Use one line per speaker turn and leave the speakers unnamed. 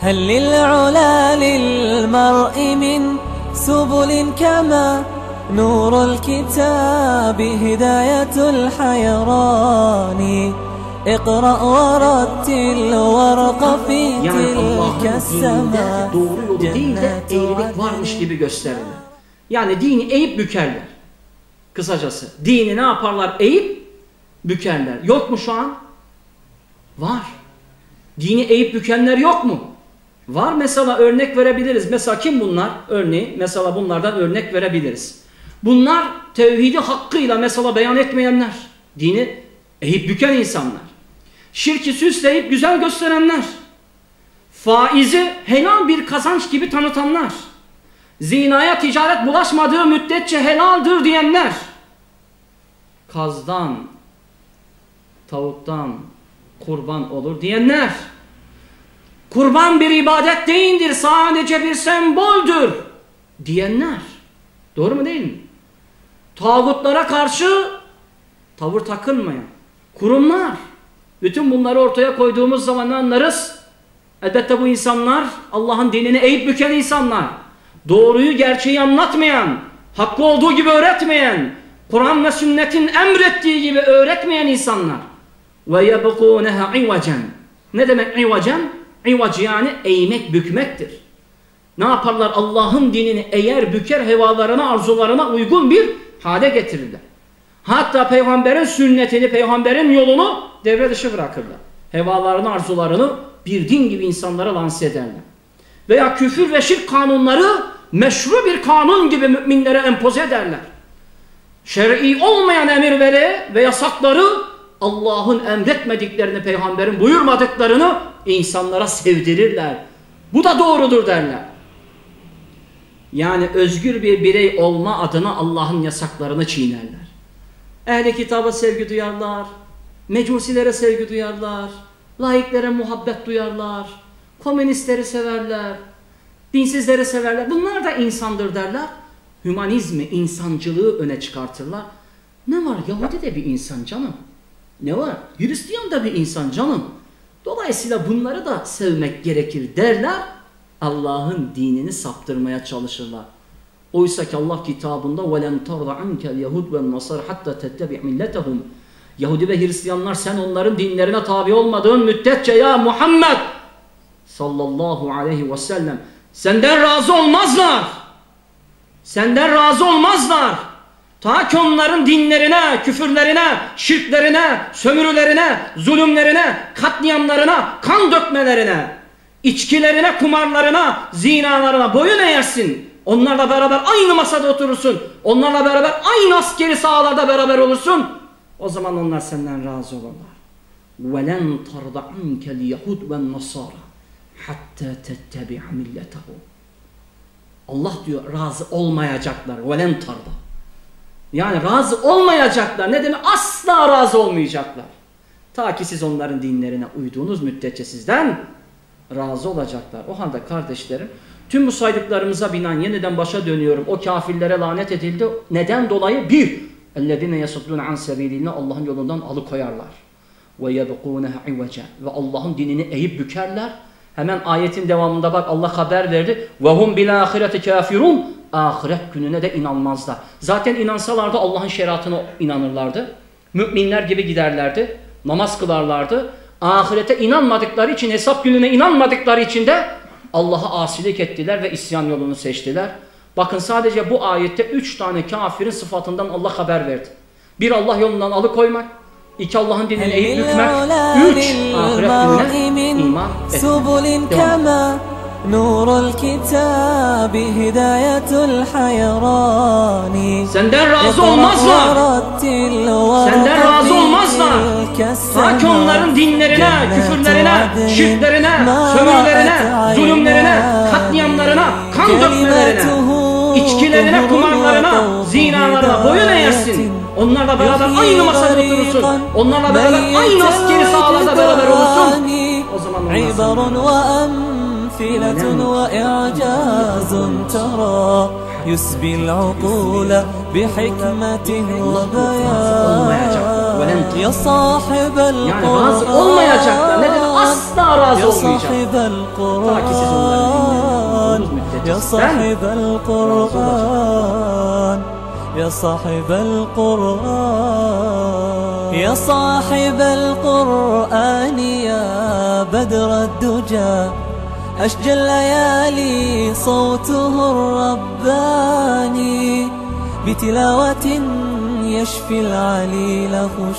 هل للعلا للمرء من سبل كما نور الكتاب هداية الحيران اقرأ ورتل وارق في
Yani
تلك
Allah'ın dinde
السماء
doğru yolu değil de
جنات
eğrilik varmış
عدن
gibi gösterirler. Yani dini eğip bükerler. Kısacası. Dini ne yaparlar? Eğip bükerler. Yok mu şu an? Var. Dini eğip bükenler yok mu? Var mesela örnek verebiliriz. Mesela kim bunlar? Örneğin mesela bunlardan örnek verebiliriz. Bunlar tevhidi hakkıyla mesela beyan etmeyenler. Dini eğip büken insanlar. Şirki süsleyip güzel gösterenler. Faizi helal bir kazanç gibi tanıtanlar. Zinaya ticaret bulaşmadığı müddetçe helaldir diyenler. Kazdan, tavuktan kurban olur diyenler. Kurban bir ibadet değildir, sadece bir semboldür diyenler. Doğru mu değil mi? Tağutlara karşı tavır takınmayan kurumlar. Bütün bunları ortaya koyduğumuz zaman anlarız? Elbette bu insanlar Allah'ın dinini eğip büken insanlar. Doğruyu, gerçeği anlatmayan, hakkı olduğu gibi öğretmeyen, Kur'an ve sünnetin emrettiği gibi öğretmeyen insanlar. Ve ivacen. Ne demek ivacen? İvac yani eğmek, bükmektir. Ne yaparlar? Allah'ın dinini eğer büker hevalarına, arzularına uygun bir hale getirirler. Hatta peygamberin sünnetini, peygamberin yolunu devre dışı bırakırlar. Hevalarını, arzularını bir din gibi insanlara lanse ederler. Veya küfür ve şirk kanunları meşru bir kanun gibi müminlere empoze ederler. Şer'i olmayan emirleri ve yasakları Allah'ın emretmediklerini, peygamberin buyurmadıklarını insanlara sevdirirler. Bu da doğrudur derler. Yani özgür bir birey olma adına Allah'ın yasaklarını çiğnerler. Ehli kitaba sevgi duyarlar, mecusilere sevgi duyarlar, laiklere muhabbet duyarlar, komünistleri severler, dinsizleri severler. Bunlar da insandır derler. Hümanizmi, insancılığı öne çıkartırlar. Ne var? Yahudi de bir insan canım. Ne var? Hristiyan da bir insan canım. Dolayısıyla bunları da sevmek gerekir derler. Allah'ın dinini saptırmaya çalışırlar. Oysa ki Allah kitabında وَلَنْ تَرْضَ عَنْكَ الْيَهُدْ وَالنَّصَرَ حَتَّى تَتَّبِعْ مِلَّتَهُمْ Yahudi ve Hristiyanlar sen onların dinlerine tabi olmadığın müddetçe ya Muhammed sallallahu aleyhi ve sellem senden razı olmazlar. Senden razı olmazlar. Ta ki onların dinlerine, küfürlerine, şirklerine, sömürülerine, zulümlerine, katliamlarına, kan dökmelerine, içkilerine, kumarlarına, zinalarına boyun eğersin. Onlarla beraber aynı masada oturursun. Onlarla beraber aynı askeri sahalarda beraber olursun. O zaman onlar senden razı olurlar. وَلَنْ تَرْضَ عَنْكَ الْيَهُدْ وَالنَّصَارَ حَتَّى تَتَّبِعَ مِلَّتَهُ Allah diyor razı olmayacaklar. وَلَنْ تَرْضَ Yani razı olmayacaklar. Ne demek? Asla razı olmayacaklar. Ta ki siz onların dinlerine uyduğunuz müddetçe sizden razı olacaklar. O halde kardeşlerim tüm bu saydıklarımıza binen yeniden başa dönüyorum. O kafirlere lanet edildi. Neden dolayı? Bir, اَلَّذِينَ يَسُدُّونَ عَنْ سَب۪يلِينَ Allah'ın yolundan alıkoyarlar. وَيَبْقُونَهَا عِوَجًا Ve Allah'ın dinini eğip bükerler. Hemen ayetin devamında bak Allah haber verdi. وَهُمْ بِالْآخِرَةِ كَافِرُونَ ahiret gününe de inanmazlar. Zaten inansalardı Allah'ın şeriatına inanırlardı. Müminler gibi giderlerdi. Namaz kılarlardı. Ahirete inanmadıkları için, hesap gününe inanmadıkları için de Allah'a asilik ettiler ve isyan yolunu seçtiler. Bakın sadece bu ayette üç tane kafirin sıfatından Allah haber verdi. Bir Allah yolundan alıkoymak, İki Allah'ın
dinine
eğip bükmek. Üç, ahiret gününe iman etmek. Devam.
كما نور الكتاب هداية الحيران
Senden razı
اقرأ
olmazlar.
ورتل
Senden
وارق
razı
في
olmazlar.
تلك
Ta ki onların dinlerine,
جنات
küfürlerine,
عدن
şirklerine,
ما
sömürülerine,
رأت
zulümlerine,
عينان
katliamlarına, kan dökmelerine,
كلمته
içkilerine,
طهر
kumarlarına,
وطوف
zinalarına boyun eğersin. Onlarla beraber aynı masada oturursun. Onlarla beraber aynı askeri sahalarda beraber olursun.
عبر وأمثلة وإعجاز ترى يسبي العقول بحكمة وبيان. يا صاحب القرآن. يا صاحب القرآن. يا صاحب القرآن. يا صاحب القرآن. يا صاحب القرآن يا بدر الدجى. أشجى الليالي صوته الرباني. بتلاوة يشفي العليل خشوع